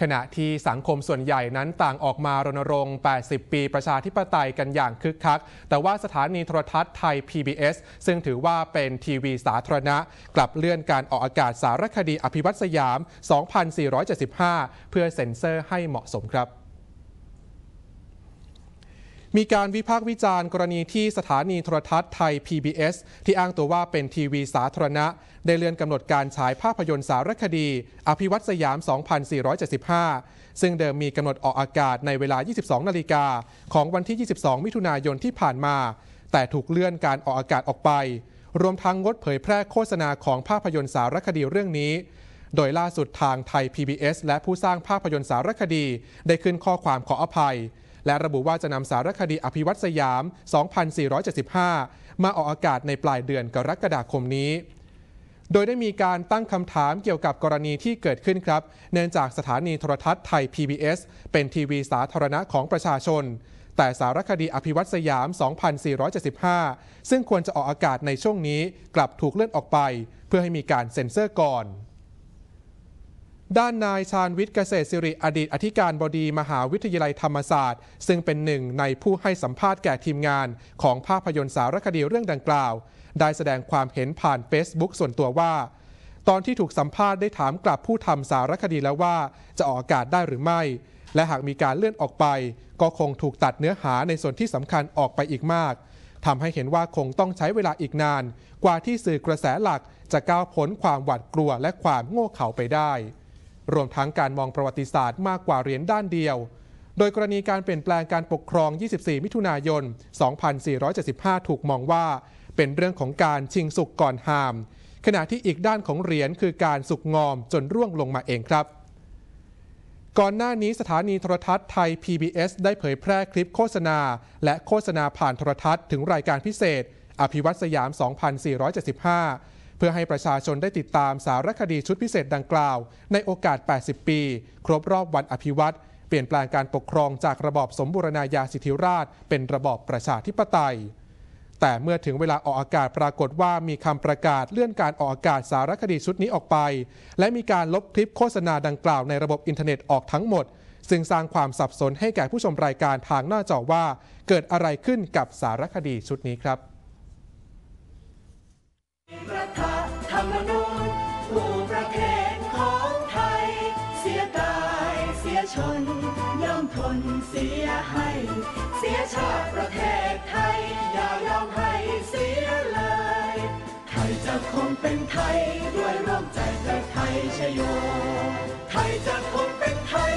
ขณะที่สังคมส่วนใหญ่นั้นต่างออกมารณรงค์ 80 ปีประชาธิปไตยกันอย่างคึกคัก แต่ว่าสถานีโทรทัศน์ไทย PBS ซึ่งถือว่าเป็นทีวีสาธารณะ กลับเลื่อนการออกอากาศสารคดีอภิวัตสยาม 2475 เพื่อเซ็นเซอร์ให้เหมาะสมครับ มีการวิพากษ์วิจารณ์กรณีที่สถานีโทรทัศน์ไทย PBS ที่อ้างตัวว่าเป็นทีวีสาธารณะ ได้เลื่อนกำหนดการฉายภาพยนตร์สารคดี อภิวัตสยาม 2475 ซึ่งเดิมมีกำหนดออกอากาศในเวลา 22 นาฬิกาของวันที่ 22 มิถุนายนที่ผ่านมา แต่ถูกเลื่อนการออกอากาศออกไป รวมทั้งงดเผยแพร่โฆษณาของภาพยนตร์สารคดีเรื่องนี้โดยล่าสุดทางไทย PBS และผู้สร้างภาพยนตร์สารคดี ได้ขึ้นข้อความขออภัย และระบุว่าจะนำสารคดีอภิวัตสยาม 2475 มาออกอากาศในปลายเดือนกรกฎาคมนี้โดยได้มีการตั้งคำถามเกี่ยวกับกรณีที่เกิดขึ้นครับ เนื่องจากสถานีโทรทัศน์ไทย PBS เป็นทีวีสาธารณะของประชาชน แต่สารคดีอภิวัตสยาม 2475 ซึ่งควรจะออกอากาศในช่วงนี้กลับถูกเลื่อนออกไป เพื่อให้มีการเซ็นเซอร์ก่อน ด้านนายชาญวิทย์เกษตรสิริอดีตอธิการบดีมหาวิทยาลัยธรรมศาสตร์ ซึ่งเป็นหนึ่งในผู้ให้สัมภาษณ์แก่ทีมงาน ของภาพยนตร์สารคดีเรื่องดังกล่าว ได้แสดงความเห็นผ่าน Facebook ส่วนตัวว่า ตอนที่ถูกสัมภาษณ์ได้ถามกลับผู้ทำสารคดีแล้วว่า จะออกอากาศได้หรือไม่ และหากมีการเลื่อนออกไป ก็คงถูกตัดเนื้อหาในส่วนที่สำคัญออกไปอีกมากทำให้เห็นว่าคงต้องใช้เวลาอีกนาน กว่าที่สื่อกระแสหลักจะก้าวพ้นความหวาดกลัวและความโง่เขลาไปได้ รวมทั้งการมองประวัติศาสตร์มากกว่าเหรียญด้านเดียว โดยกรณีการเปลี่ยนแปลงการปกครอง 24 มิถุนายน 2475 ถูกมองว่า เป็นเรื่องของการชิงสุกก่อนหาม ขณะที่อีกด้านของเหรียญคือการสุกงอมจนร่วงลงมาเองครับก่อนหน้านี้สถานีโทรทัศน์ไทย PBS ได้เผยแพร่คลิปโฆษณา และโฆษณาผ่านโทรทัศน์ถึงรายการพิเศษ อภิวัตสยาม 2475 เพื่อให้ประชาชนได้ติดตามสารคดีชุดพิเศษดังกล่าว ในโอกาส 80 ปี ครบรอบวันอภิวัตเปลี่ยนแปลงการปกครองจากระบอบสมบูรณาญาสิทธิราช เป็นระบอบประชาธิปไตย แต่เมื่อถึงเวลาออกอากาศปรากฏว่ามีคำประกาศเลื่อนการออกอากาศสารคดีชุดนี้ออกไป และมีการลบคลิปโฆษณาดังกล่าวในระบบอินเทอร์เน็ตออกทั้งหมด ซึ่งสร้างความสับสนให้แก่ผู้ชมรายการทางหน้าจอว่า เกิดอะไรขึ้นกับสารคดีชุดนี้ครับ นเสียให้ เสียชาติประเทศไทย อย่ายอมให้เสียเลย ไทยจะคงเป็นไทย ด้วยร่วมใจเกิดไทยชโย ไทยจะคงเป็นไทย